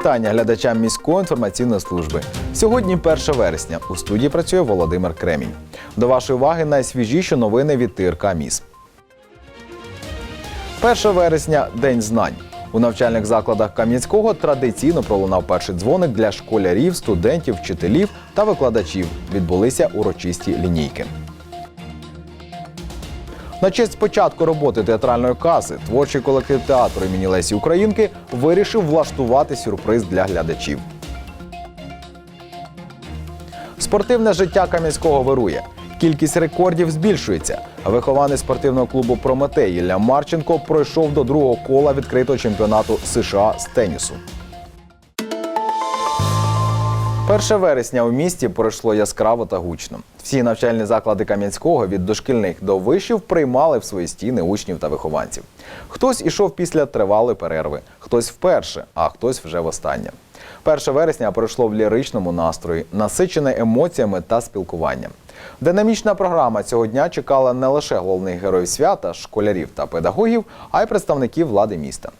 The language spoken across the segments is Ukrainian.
Вітання глядачам міської інформаційної служби. Сьогодні 1 вересня. У студії працює Володимир Кремінь. До вашої уваги найсвіжіші новини від ТРК Міс. 1 вересня День знань. У навчальних закладах Кам'янського традиційно пролунав перший дзвоник для школярів, студентів, вчителів та викладачів. Відбулися урочисті лінійки. На честь початку роботи театральної каси творчий колектив театру імені Лесі Українки вирішив влаштувати сюрприз для глядачів. Спортивне життя Кам'янського вирує. Кількість рекордів збільшується. Вихованець спортивного клубу Прометей Ілля Марченко пройшов до другого кола відкритого чемпіонату США з тенісу. 1 вересня у місті пройшло яскраво та гучно. Всі навчальні заклади Кам'янського від дошкільних до вишів приймали в свої стіни учнів та вихованців. Хтось ішов після тривалої перерви, хтось вперше, а хтось вже востаннє. 1 вересня пройшло в ліричному настрої, насичене емоціями та спілкуванням. Динамічна програма цього дня чекала не лише головних героїв свята, школярів та педагогів, а й представників влади міста.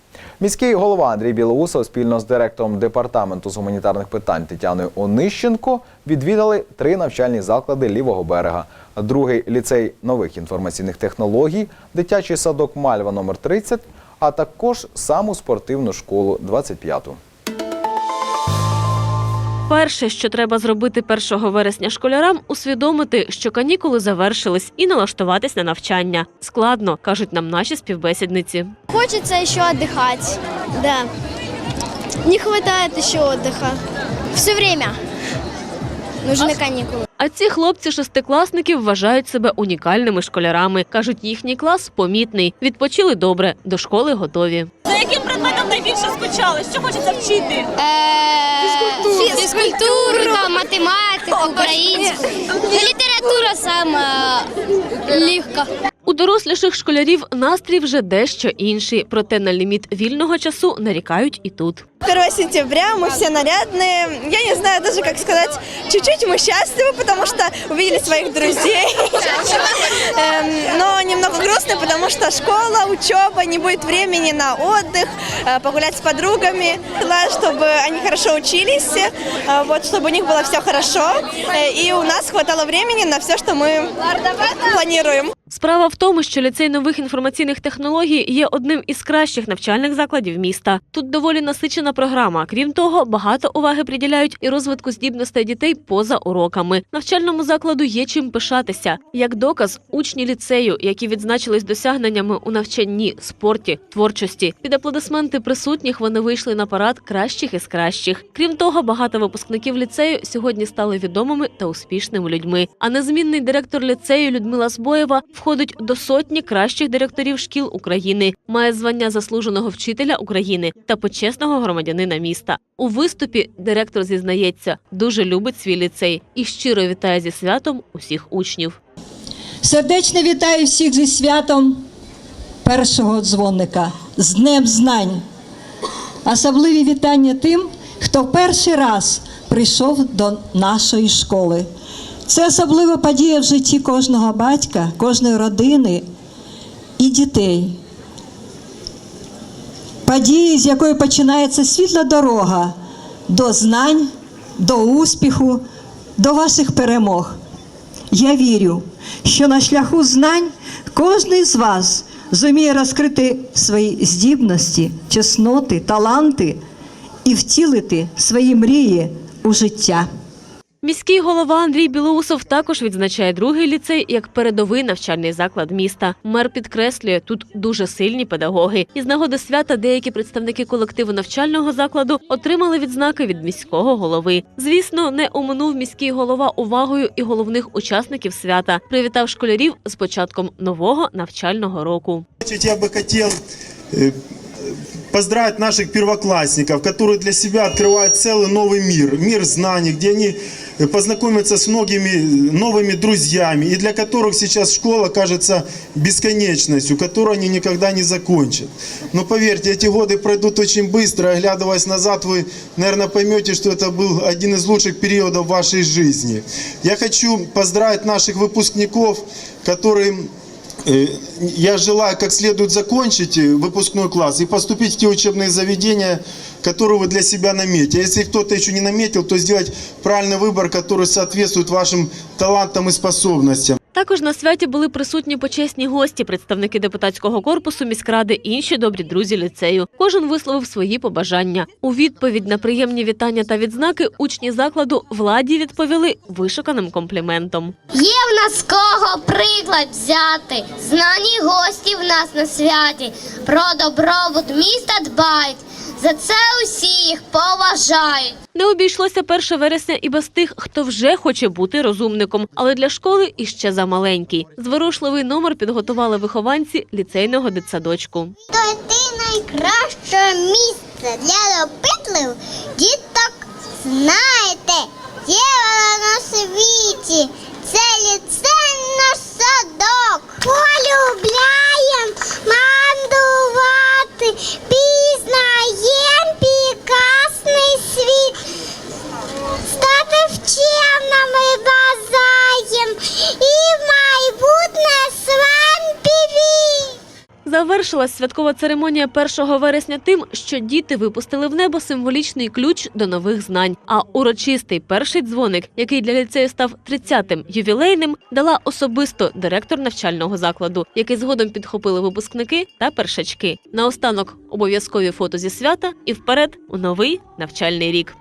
Міський голова Андрій Білоусов спільно з директором департаменту з гуманітарних питань Тетяною Онищенко відвідали три навчальні заклади лівого берега: другий ліцей нових інформаційних технологій, дитячий садок Мальва номер 30, а також саму спортивну школу 25-ту. Перше, що треба зробити 1 вересня школярам, усвідомити, що канікули завершились, і налаштуватись на навчання. Складно, кажуть нам наші співбесідниці. Хочется еще отдыхать, да. Не хватает еще отдыха. Все время нужны каникулы. А ці хлопці шестикласників вважають себе унікальними школярами. кажуть, їхній клас помітний. Відпочили добре, до школи готові. За яким найбільше скучали? Що хочеться вчити? Фізкультуру, Физкультуру, математику, українську. Ну, література сама легка У доросліших школярів настрій вже дещо інший, проте на ліміт вільного часу нарікають і тут. 1 сентября, мы все нарядные. Я не знаю даже, как сказать, чуть-чуть мы счастливы, потому что увидели своих друзей. Эм, Но немного грустно, потому что школа, учеба, не будет времени на отдых, э, погулять с подругами. Желаю, чтобы они хорошо учились, э, вот, чтобы у них было все хорошо, э, и у нас хватало времени на все, что мы планируем. Справа в тому, що ліцей нових інформаційних технологій є одним із кращих навчальних закладів міста. Тут доволі насичена програма. Крім того, багато уваги приділяють і розвитку здібностей дітей поза уроками. Навчальному закладу є чим пишатися. Як доказ, учні ліцею, які відзначились досягненнями у навчанні, спорті, творчості. Під аплодисменти присутніх вони вийшли на парад кращих із кращих. Крім того, багато випускників ліцею сьогодні стали відомими та успішними людьми. А незмінний директор ліцею Людмила Збоєва входить до сотні кращих директорів шкіл України, має звання заслуженого вчителя України та почесного громадянина міста. У виступі директор зізнається, дуже любить свій ліцей і щиро вітає зі святом усіх учнів. Сердечно вітаю всіх зі святом першого дзвоника з Днем Знань. Особливі вітання тим, хто перший раз прийшов до нашої школи. Це особлива подія в житті кожного батька, кожної родини і дітей. Події, з якої починається світла дорога до знань, до успіху, до ваших перемог. Я вірю, що на шляху знань кожен з вас зуміє розкрити свої здібності, чесноти, таланти і втілити свої мрії у життя. Міський голова Андрій Білоусов також відзначає другий ліцей як передовий навчальний заклад міста. Мер підкреслює, тут дуже сильні педагоги. І з нагоди свята деякі представники колективу навчального закладу отримали відзнаки від міського голови. Звісно, не оминув міський голова увагою і головних учасників свята. Привітав школярів з початком нового навчального року. Я бы хотел э, поздравить наших первоклассников, которые для себя открывают целый новый мир, мир знаний, где они познакомятся с многими новыми друзьями, и для которых сейчас школа кажется бесконечностью, которую они никогда не закончат. Но поверьте, эти годы пройдут очень быстро, оглядываясь назад, вы, наверное, поймете, что это был один из лучших периодов вашей жизни. Я хочу поздравить наших выпускников, которые Я желаю как следует закончить э, выпускной класс и поступить в те учебные заведения, которую вы для себя наметите. А если кто-то еще не наметил, то сделать правильный выбор, который соответствует вашим талантам и способностям. Також на святі були присутні почесні гості, представники депутатського корпусу міськради інші добрі друзі ліцею. Кожен висловив свої побажання. У відповідь на приємні вітання та відзнаки учні закладу владі відповіли вишуканим компліментом. Є в нас кого приклад взяти. Знані гості в нас на святі. Про добробут міста дбають. За це усіх поважають. Не обійшлося 1 вересня і без тих, хто вже хоче бути розумником, але для школи іще замаленький. Зворушливий номер підготували вихованці ліцейного дитсадочку. То ти найкраще місце для допитливих діток. Знаєте, є воно на світі. Це ліцей наш садок. Полюбляєм мандувати, пізнаєм прекрасний світ. Стати вченими базаєм і в Завершилась святкова церемонія 1 вересня тим, що діти випустили в небо символічний ключ до нових знань. А урочистий перший дзвоник, який для ліцею став 30-тим ювілейним, дала особисто директор навчального закладу, який згодом підхопили випускники та першачки. Наостанок обов'язкові фото зі свята і вперед у новий навчальний рік.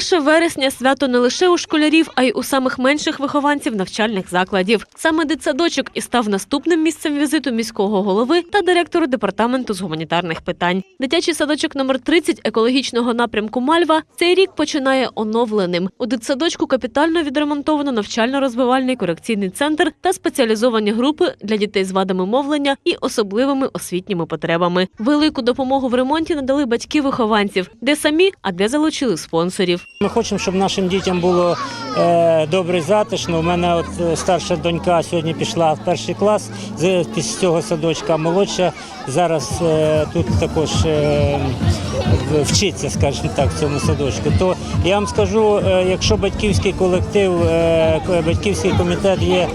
1 вересня свято не лише у школярів, а й у самих менших вихованців навчальних закладів. Саме дитсадочок і став наступним місцем візиту міського голови та директору департаменту з гуманітарних питань. Дитячий садочок номер 30 екологічного напрямку Мальва цей рік починає оновленим. У дитсадочку капітально відремонтовано навчально-розвивальний корекційний центр та спеціалізовані групи для дітей з вадами мовлення і особливими освітніми потребами. Велику допомогу в ремонті надали батьки вихованців, де самі, а де залучили спонсорів. Ми хочемо, щоб нашим дітям було е, добре затишно. У мене от е, старша донька сьогодні пішла в перший клас з цього садочка, а молодша зараз е, тут також вчиться, скажімо так, в цьому садочку. То я вам скажу, якщо батьківський колектив, батьківський комітет є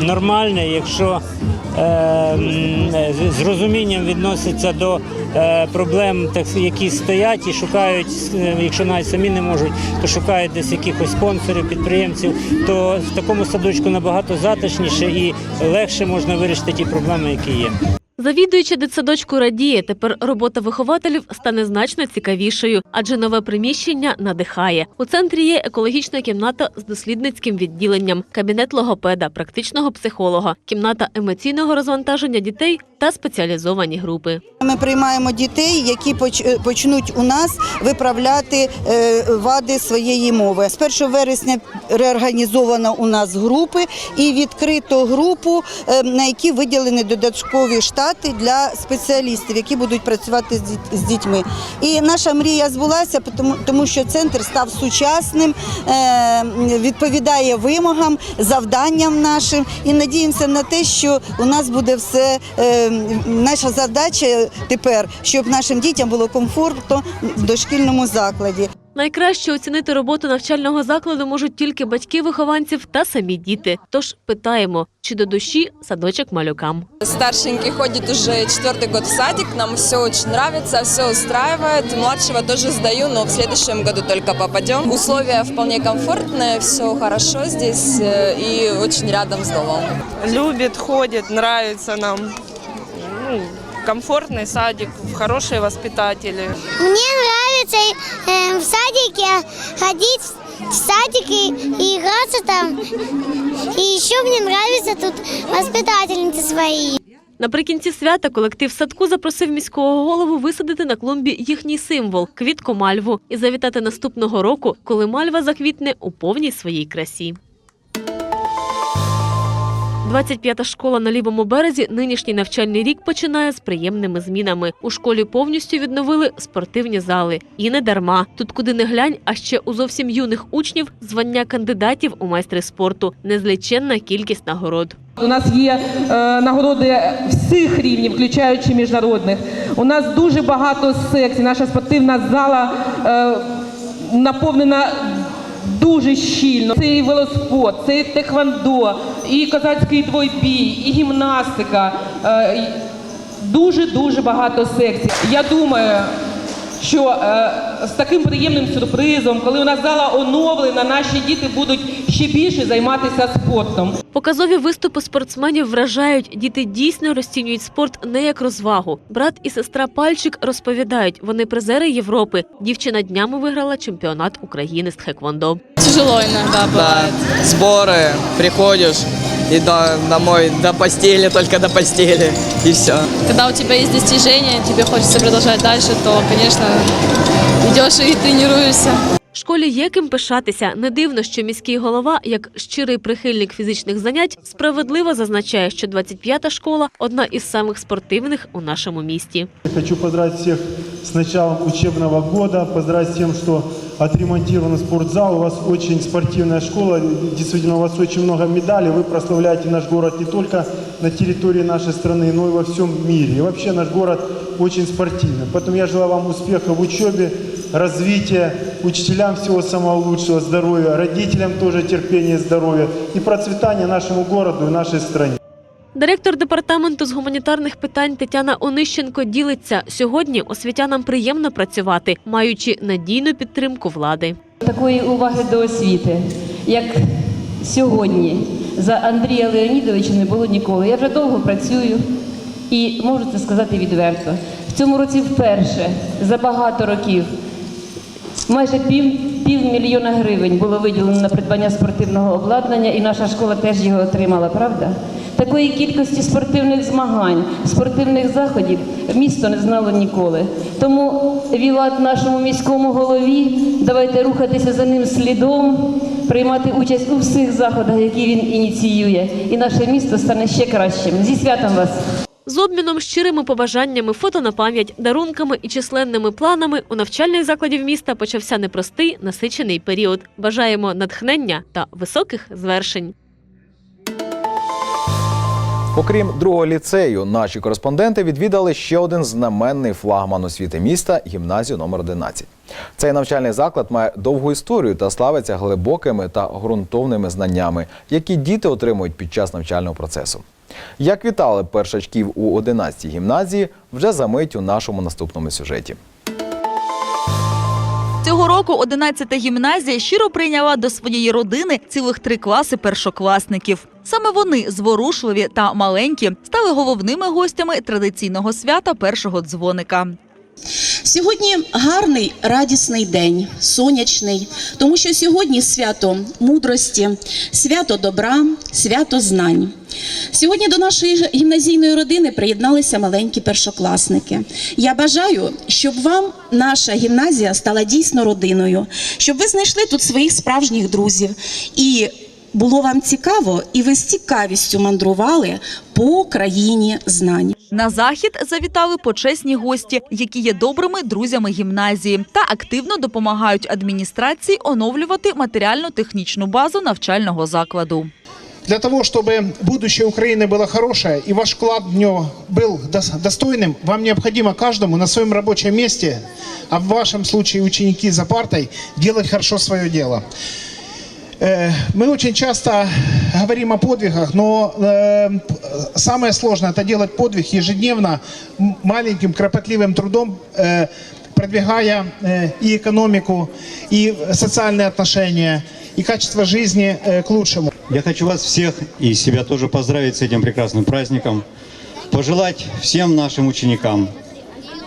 нормальний, якщо з- з розумінням відноситься до е, проблем, які стоять і шукають, е, якщо навіть самі не можуть, то шукають десь якихось спонсорів, підприємців, то в такому садочку набагато затишніше і легше можна вирішити ті проблеми, які є. Завідуюча дитсадочку радіє, тепер робота вихователів стане значно цікавішою, адже нове приміщення надихає. У центрі є екологічна кімната з дослідницьким відділенням, кабінет логопеда, практичного психолога, кімната емоційного розвантаження дітей та спеціалізовані групи. Ми приймаємо дітей, які е, почнуть у нас виправляти е, вади своєї мови. З 1 вересня реорганізовано у нас групи і відкрито групу, е, на які виділені додаткові штати для спеціалістів, які будуть працювати з дітьми. І наша мрія збулася, тому, тому що центр став сучасним, е, відповідає вимогам, завданням нашим. І надіємося на те, що у нас буде все. е, Наша задача тепер, щоб нашим дітям було комфортно в дошкільному закладі. Найкраще оцінити роботу навчального закладу можуть тільки батьки вихованців та самі діти. Тож питаємо, чи до душі садочок малюкам. Старшенький ходит уже четвертый год в садик, нам все очень нравится, все устраивает. Младшего тоже сдаю, но в следующем году только попадем. Условия вполне комфортные, все хорошо здесь э, и очень рядом с домом. любит, ходит, нравится нам. Ну, комфортный садик, хорошие воспитатели. Мне нравится э, в садике ходить в садик и, и играться там. И еще мне нравятся тут воспитательницы свои. Наприкінці свята колектив садку запросив міського голову висадити на клумбі їхній символ квітку мальву і завітати наступного року, коли мальва заквітне у повній своїй красі. 25-та школа на лівому березі нинішній навчальний рік починає з приємними змінами. У школі повністю відновили спортивні зали. І не дарма. Тут куди не глянь, а ще у зовсім юних учнів звання кандидатів у майстри спорту. Незліченна кількість нагород. У нас є е, нагороди всіх рівнів, включаючи міжнародних. У нас дуже багато секцій. Наша спортивна зала е, наповнена дуже щільно. Це і велоспорт, це і теквандо, і козацький двойбій, і гімнастика. Е, дуже дуже багато секцій. Я думаю, що е, з таким приємним сюрпризом, коли у нас зала оновлена, наші діти будуть ще більше займатися спортом. Показові виступи спортсменів вражають. Діти дійсно розцінюють спорт не як розвагу. Брат і сестра Пальчик розповідають, вони призери Європи. Дівчина днями виграла чемпіонат України з тхеквондо. Тяжело иногда Да, сборы, приходишь и до- домой до постели, только до постели, и все. Когда у тебя есть достижения, тебе хочется продолжать дальше, то, конечно, идешь и тренируешься. Школі є ким пишатися. Не дивно, що міський голова, як щирий прихильник фізичних занять, справедливо зазначає, що 25-та школа одна із самих спортивних у нашому місті. Хочу поздравить всех с началом учебного года, поздравить с тем, что отремонтирован спортзал. У вас очень спортивная школа, действительно у вас очень много медалей. Вы прославляете наш город не только на территории нашей страны, но и во всем мире. И вообще наш город очень спортивный. Поэтому я желаю вам успеха в учебе, развития, учителям всего самого лучшего, здоровья, родителям тоже терпения, здоровья и процветания нашему городу и нашей стране. Директор департаменту з гуманітарних питань Тетяна Онищенко ділиться сьогодні. Освітянам приємно працювати, маючи надійну підтримку влади. Такої уваги до освіти, як сьогодні, за Андрія Леонідовича не було ніколи. Я вже довго працюю і можу це сказати відверто. В цьому році вперше за багато років майже пів, півмільйона гривень було виділено на придбання спортивного обладнання, і наша школа теж його отримала, правда? Такої кількості спортивних змагань, спортивних заходів місто не знало ніколи. Тому вілат нашому міському голові. Давайте рухатися за ним слідом, приймати участь у всіх заходах, які він ініціює, і наше місто стане ще кращим. Зі святом вас! З обміном щирими побажаннями, фото на пам'ять, дарунками і численними планами у навчальних закладів міста почався непростий насичений період. Бажаємо натхнення та високих звершень. Окрім другого ліцею, наші кореспонденти відвідали ще один знаменний флагман освіти міста гімназію номер 11. Цей навчальний заклад має довгу історію та славиться глибокими та ґрунтовними знаннями, які діти отримують під час навчального процесу. Як вітали першачків у 11-й гімназії, вже за мить у нашому наступному сюжеті. Цього року 11-та гімназія щиро прийняла до своєї родини цілих три класи першокласників. Саме вони, зворушливі та маленькі, стали головними гостями традиційного свята першого дзвоника. Сьогодні гарний радісний день, сонячний, тому що сьогодні свято мудрості, свято добра, свято знань. Сьогодні до нашої гімназійної родини приєдналися маленькі першокласники. Я бажаю, щоб вам наша гімназія стала дійсно родиною, щоб ви знайшли тут своїх справжніх друзів і було вам цікаво, і ви з цікавістю мандрували по країні знань. На захід завітали почесні гості, які є добрими друзями гімназії та активно допомагають адміністрації оновлювати матеріально-технічну базу навчального закладу. Для того, чтобы будущее Украины было хорошее и ваш вклад в него был дос- достойным, вам необходимо каждому на своем рабочем месте, а в вашем случае ученики за партой, делать хорошо свое дело. Э, Мы очень часто говорим о подвигах, но э, самое сложное это делать подвиг ежедневно маленьким кропотливым трудом, э, продвигая и экономику, и социальные отношения, и качество жизни к лучшему. Я хочу вас всех и себя тоже поздравить с этим прекрасным праздником. Пожелать всем нашим ученикам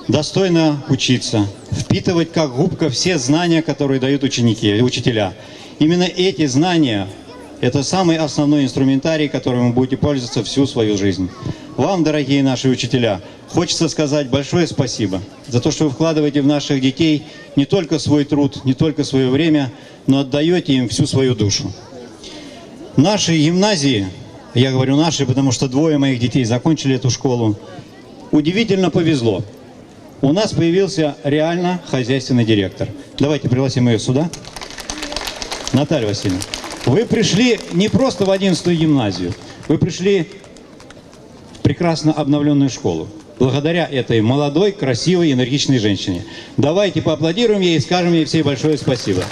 достойно учиться, впитывать как губка все знания, которые дают ученики, учителя. Именно эти знания – это самый основной инструментарий, которым вы будете пользоваться всю свою жизнь. Вам, дорогие наши учителя, хочется сказать большое спасибо за то, что вы вкладываете в наших детей не только свой труд, не только свое время, но отдаете им всю свою душу. Наши гимназии, я говорю наши, потому что двое моих детей закончили эту школу, удивительно повезло. У нас появился реально хозяйственный директор. Давайте пригласим ее сюда. Наталья Васильевна, вы пришли не просто в 11 гимназию, вы пришли в прекрасно обновленную школу. Благодаря этой молодой, красивой, энергичной женщине. Давайте поаплодируем ей и скажем ей всей большое спасибо.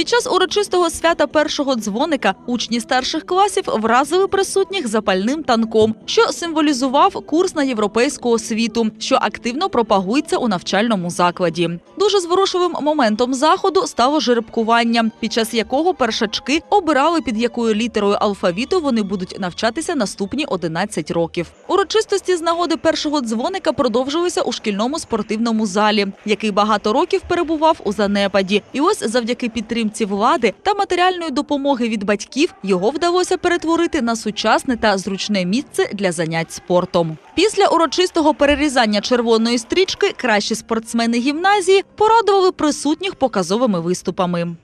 Під час урочистого свята першого дзвоника учні старших класів вразили присутніх запальним танком, що символізував курс на європейську освіту, що активно пропагується у навчальному закладі. Дуже зворушливим моментом заходу стало жеребкування, під час якого першачки обирали під якою літерою алфавіту вони будуть навчатися наступні 11 років. Урочистості з нагоди першого дзвоника продовжилися у шкільному спортивному залі, який багато років перебував у занепаді. І ось завдяки підтримці влади та матеріальної допомоги від батьків його вдалося перетворити на сучасне та зручне місце для занять спортом. Після урочистого перерізання червоної стрічки кращі спортсмени гімназії порадували присутніх показовими виступами.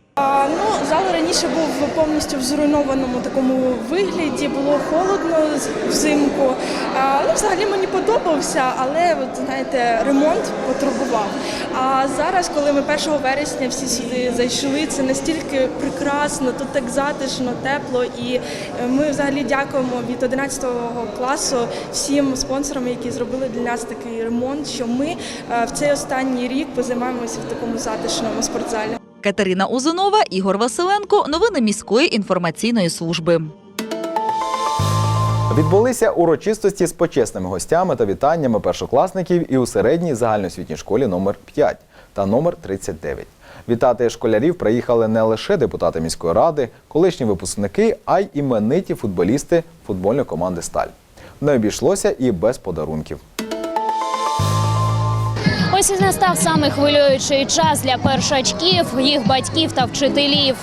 Ну, зал раніше був повністю в зруйнованому такому вигляді, було холодно взимку. Ну, взагалі мені подобався, але от, знаєте, ремонт потребував. А зараз, коли ми 1 вересня всі сюди зайшли, це настільки прекрасно, тут так затишно, тепло. І е, ми взагалі дякуємо від 11 класу всім спонсорам, які зробили для нас такий ремонт, що ми е, в цей останній рік позаймаємося в такому затишному спортзалі. Катерина Узунова, Ігор Василенко. Новини міської інформаційної служби. Відбулися урочистості з почесними гостями та вітаннями першокласників і у середній загальноосвітній школі номер 5 та номер 39. Вітати школярів приїхали не лише депутати міської ради, колишні випускники, а й імениті футболісти футбольної команди Сталь. Не обійшлося і без подарунків. Ось і настав саме хвилюючий час для першачків, їх батьків та вчителів.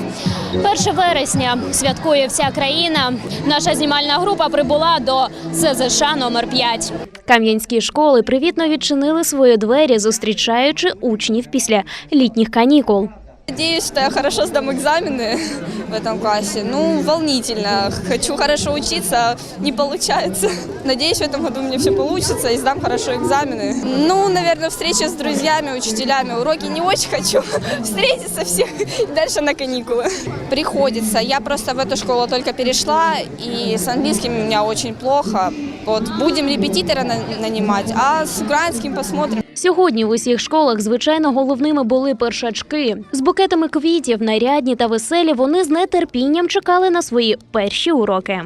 1 вересня святкує вся країна. Наша знімальна група прибула до СЗШ номер 5 Кам'янські школи привітно відчинили свої двері, зустрічаючи учнів після літніх канікул. Надеюсь, что я хорошо сдам экзамены в этом классе. Ну, волнительно. Хочу хорошо учиться, не получается. Надеюсь, в этом году меня все получится и сдам хорошо экзамены. Ну, наверное, встреча с друзьями, учителями. Уроки не очень хочу встретиться всех дальше на каникулы. Приходится. Я просто в эту школу только перешла, и с английским у меня очень плохо. Вот будем репетитора на- нанимать, а с украинским посмотрим. Сьогодні в усіх школах, звичайно, головними були першачки. З букетами квітів, нарядні та веселі, вони з нетерпінням чекали на свої перші уроки.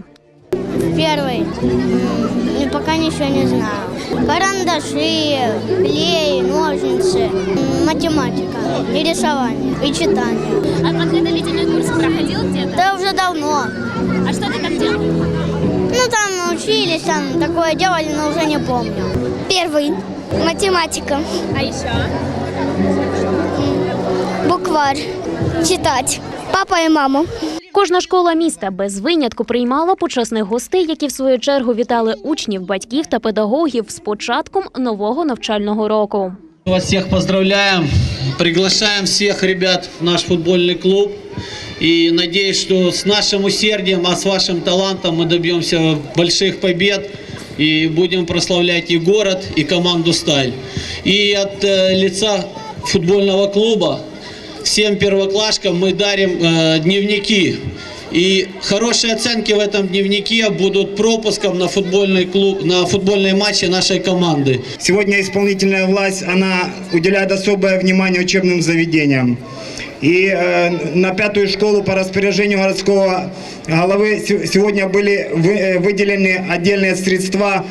Первый. М, Пока ничего не знаю. Карандаши, клей, ножницы, м, математика и рисование, и читание. А подготовительный курс проходил где-то? Да уже давно. А что ты там делал? Ну там учились, там такое делали, но уже не помню. Первый. Математика. А еще? Букварь. Читать. Папа и мама. Кожна школа міста без винятку приймала почесних гостей, які в свою чергу вітали учнів, батьків та педагогів з початком нового навчального року. Вас всех поздравляем, приглашаем всех ребят в наш футбольный клуб. И надеюсь, что с нашим усердием, а с вашим талантом мы добьемся больших побед и будем прославлять и город, и команду «Сталь». И от э, лица футбольного клуба всем первоклашкам мы дарим э, дневники. И хорошие оценки в этом дневнике будут пропуском на футбольный клуб, на футбольные матчи нашей команды. Сегодня исполнительная власть, она уделяет особое внимание учебным заведениям. И э, на пятую школу по распоряжению городского головы се- сегодня были вы- э, выделены отдельные средства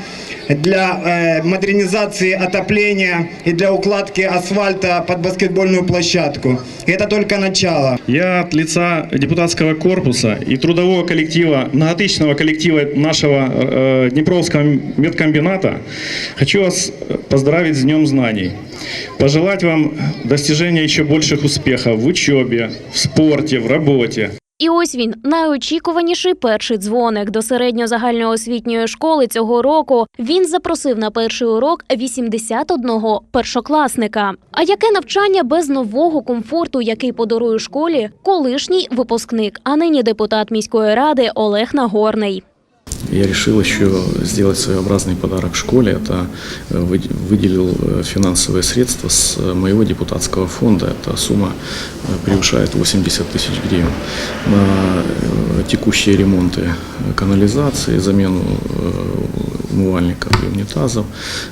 для э, модернизации отопления и для укладки асфальта под баскетбольную площадку. И это только начало. Я от лица депутатского корпуса и трудового коллектива, многотысячного коллектива нашего э, Днепровского медкомбината хочу вас поздравить с Днем Знаний. Пожелать вам достижения еще больших успехов в учебе, в спорте, в работе. І ось він найочікуваніший перший дзвоник до середньозагальноосвітньої школи цього року. Він запросив на перший урок 81 першокласника. А яке навчання без нового комфорту, який подарує школі колишній випускник, а нині депутат міської ради Олег Нагорний. Я решил еще сделать своеобразный подарок школе. Это э, вы- выделил э, финансовые средства с э, моего депутатского фонда. Эта сумма э, превышает 80 тысяч гривен на э, текущие ремонты канализации, замену э, умывальников и унитазов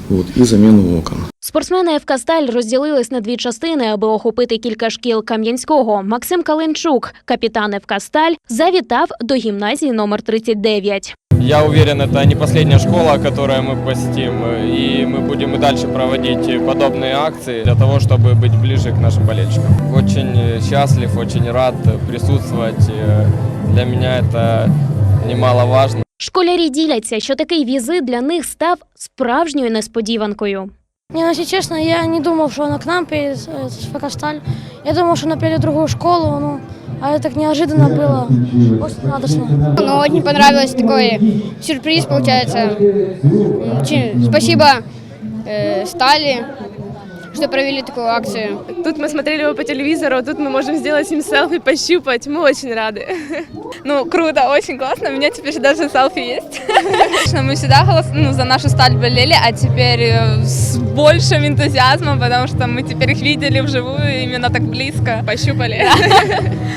вот, и замену окон. З Спортсмени ФК «Сталь» розділились на дві частини, аби охопити кілька шкіл Кам'янського. Максим Калинчук, капітан ФК «Сталь», завітав до гімназії номер 39. Я уверен, это не последняя школа, которую мы посетим, и мы будем и дальше проводить подобные акции для того, чтобы быть ближе к нашим болельщикам. Очень э, счастлив, очень рад присутствовать. Э, Для меня это немаловажно. Школярі діляться, що такий візит для них став справжньою несподіванкою. Не, ну, если честно, я не думал, что она к нам перейдет э, с ФК «Сталь». Я думал, что она перейдет в другую школу, ну, а это так неожиданно было. Очень радостно. Ну, очень понравилось такой сюрприз, получается. М, Очень спасибо э, Стали, что провели такую акцию. Тут мы смотрели его по телевизору, тут мы можем сделать им селфи, пощупать. Мы очень рады. Ну, круто, очень классно. У меня теперь даже селфи есть. Мы всегда голос, ну, за нашу сталь болели, а теперь э, с большим энтузиазмом, потому что мы теперь их видели вживую, именно так близко, пощупали.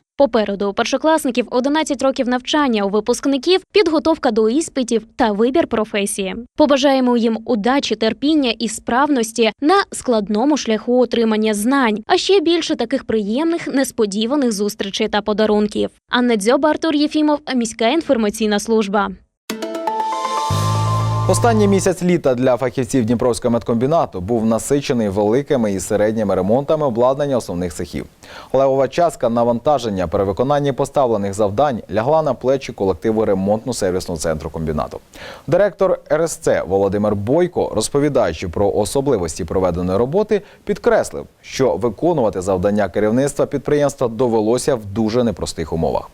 Попереду у першокласників 11 років навчання, у випускників підготовка до іспитів та вибір професії. Побажаємо їм удачі, терпіння і справності на складному шляху отримання знань, а ще більше таких приємних несподіваних зустрічей та подарунків. Анна Дзьоба, Артур Єфімов, міська інформаційна служба. Останній місяць літа для фахівців Дніпровського медкомбінату був насичений великими і середніми ремонтами обладнання основних цехів. Левова частка навантаження при виконанні поставлених завдань лягла на плечі колективу ремонтно-сервісного центру комбінату. Директор РСЦ Володимир Бойко, розповідаючи про особливості проведеної роботи, підкреслив, що виконувати завдання керівництва підприємства довелося в дуже непростих умовах.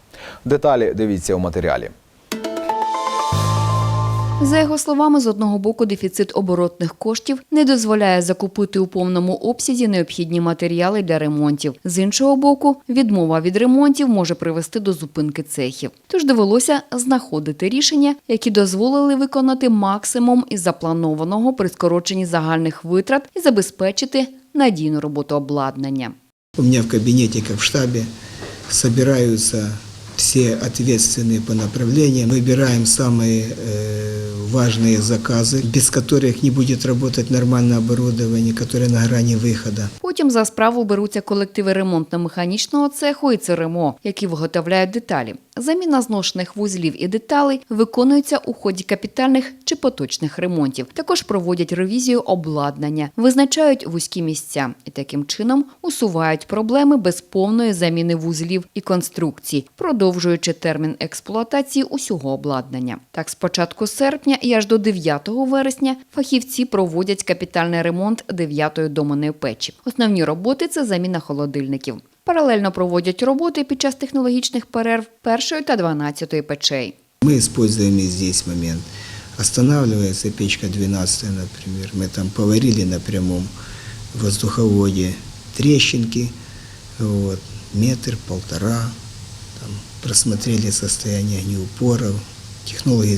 Деталі дивіться у матеріалі. За його словами, з одного боку, дефіцит оборотних коштів не дозволяє закупити у повному обсязі необхідні матеріали для ремонтів. З іншого боку, відмова від ремонтів може привести до зупинки цехів. Тож довелося знаходити рішення, які дозволили виконати максимум із запланованого при скороченні загальних витрат і забезпечити надійну роботу обладнання. У меня в кабинете, как в штабе, собираются все ответственные по направлениям, выбираем самые э, важные заказы, без которых не будет работать нормальное оборудование, которое на грани выхода. Потім за справу беруться колективи ремонтно-механічного цеху і ЦРМО, які виготовляють деталі. Заміна зношених вузлів і деталей виконується у ході капітальних чи поточних ремонтів. Також проводять ревізію обладнання, визначають вузькі місця і таким чином усувають проблеми без повної заміни вузлів і конструкцій, продовжуючи термін експлуатації усього обладнання. Так, з початку серпня і аж до 9 вересня фахівці проводять капітальний ремонт 9-ї доманої печі. Основні роботи це заміна холодильників. Паралельно проводять роботи під час технологічних перерв першої та 12 печей. Мы используем и здесь момент. Останавливается печка 12, например. Мы там поварили на прямом воздуховоде трещинки, метр, полтора, просмотрели состояние огнеупоров, технологи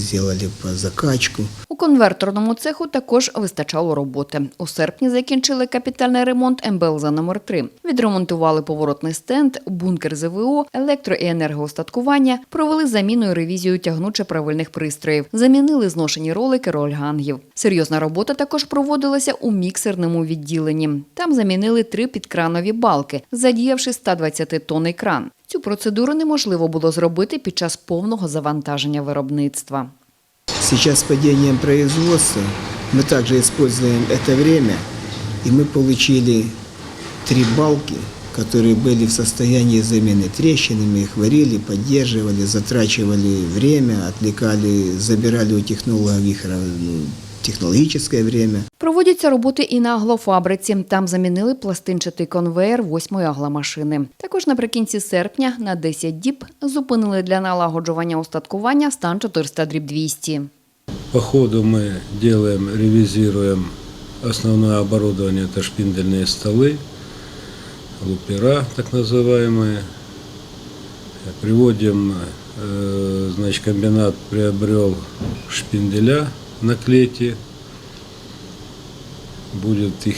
по закачку. У конверторному цеху також вистачало роботи. У серпні закінчили капітальний ремонт МБЛЗ номер 3 Відремонтували поворотний стенд, бункер ЗВО, електро- і енергоостаткування, провели заміну і ревізію тягнучо-правильних пристроїв, замінили зношені ролики рольгангів. Серйозна робота також проводилася у міксерному відділенні. Там замінили три підкранові балки, задіявши 120-тонний кран. Цю процедуру неможливо було зробити під час повного завантаження виробництва. Сейчас с падением производства мы также используем это время, и мы получили три балки, которые были в состоянии замены трещины. Мы их варили, поддерживали, затрачивали время, отвлекали, забирали у технологов их ну, технологическое время. Проводяться роботи і на аглофабриці. Там замінили пластинчатий конвеєр восьмої агломашини. Також наприкінці серпня на 10 діб зупинили для налагоджування устаткування стан 400 дріб 200. По ходу мы делаем, ревизируем основное оборудование, это шпиндельные столы, лупера так называемые. Приводим, э, значит, комбинат приобрел шпинделя на клете. Будет их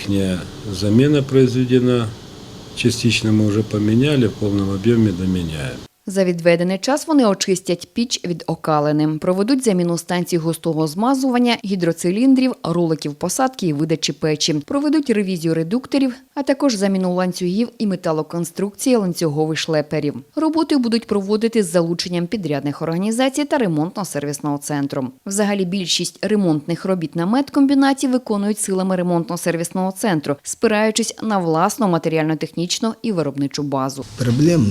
замена произведена. Частично мы уже поменяли, в полном объеме доменяем. За відведений час вони очистять піч від окалини, проведуть заміну станцій густого змазування, гідроциліндрів, роликів посадки і видачі печі, проведуть ревізію редукторів, а також заміну ланцюгів і металоконструкції ланцюгових шлеперів. Роботи будуть проводити з залученням підрядних організацій та ремонтно-сервісного центру. Взагалі більшість ремонтних робіт на медкомбінаті виконують силами ремонтно-сервісного центру, спираючись на власну матеріально-технічну і виробничу базу. Проблем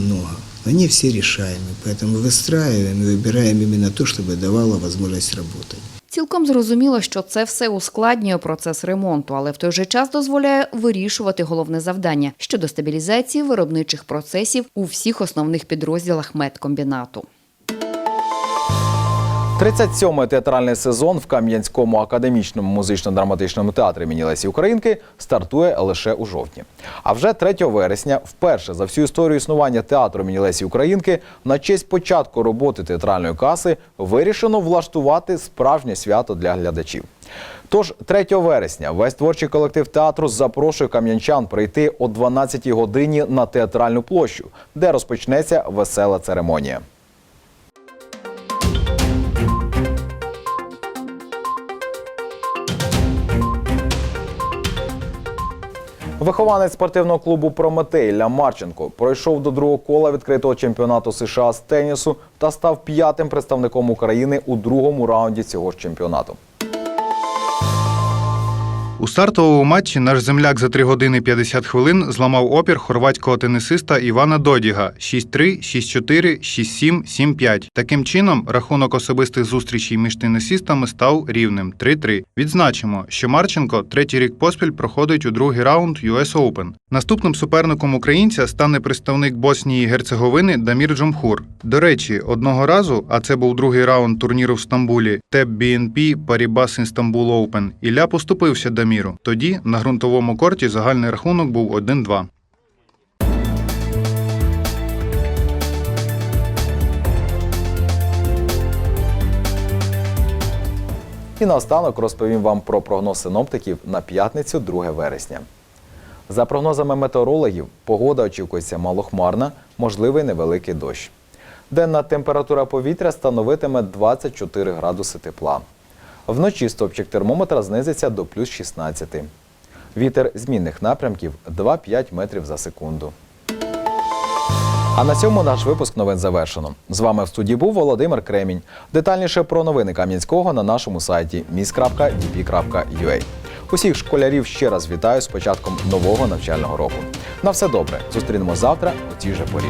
много. Они все решаемы, поэтому выстраиваем и выбираем именно то, чтобы давало возможность работать. Цілком зрозуміло, що це все ускладнює процес ремонту, але в той же час дозволяє вирішувати головне завдання щодо стабілізації виробничих процесів у всіх основних підрозділах медкомбінату. 37-й театральний сезон в Кам'янському академічному музично-драматичному театрі імені Лесі Українки стартує лише у жовтні. А вже 3 вересня, вперше за всю історію існування театру імені Лесі Українки, на честь початку роботи театральної каси вирішено влаштувати справжнє свято для глядачів. Тож 3 вересня весь творчий колектив театру запрошує кам'янчан прийти о 12-й годині на театральну площу, де розпочнеться весела церемонія. Вихованець спортивного клубу Прометей Ля Марченко пройшов до другого кола відкритого чемпіонату США з тенісу та став п'ятим представником України у другому раунді цього ж чемпіонату. У стартовому матчі наш земляк за 3 години 50 хвилин зламав опір хорватського тенісиста Івана Додіга 6-3, 6-4, 6-7, 7-5. Таким чином, рахунок особистих зустрічей між тенісистами став рівним 3-3. Відзначимо, що Марченко третій рік поспіль проходить у другий раунд US Open. Наступним суперником українця стане представник Боснії і Герцеговини Дамір Джомхур. До речі, одного разу, а це був другий раунд турніру в Стамбулі, ТЕП BNP Paribas Istanbul Open, Ілля поступився Даміру. Тоді на ґрунтовому корті загальний рахунок був 1-2. І наостанок розповім вам про прогноз синоптиків на п'ятницю 2 вересня. За прогнозами метеорологів, погода очікується малохмарна, можливий невеликий дощ. Денна температура повітря становитиме 24 градуси тепла. Вночі стопчик термометра знизиться до плюс 16. Вітер змінних напрямків 2-5 метрів за секунду. А на цьому наш випуск новин завершено. З вами в студії був Володимир Кремінь. Детальніше про новини Кам'янського на нашому сайті mis.dp.ua. Усіх школярів ще раз вітаю з початком нового навчального року. На все добре. Зустрінемо завтра у цій же порі.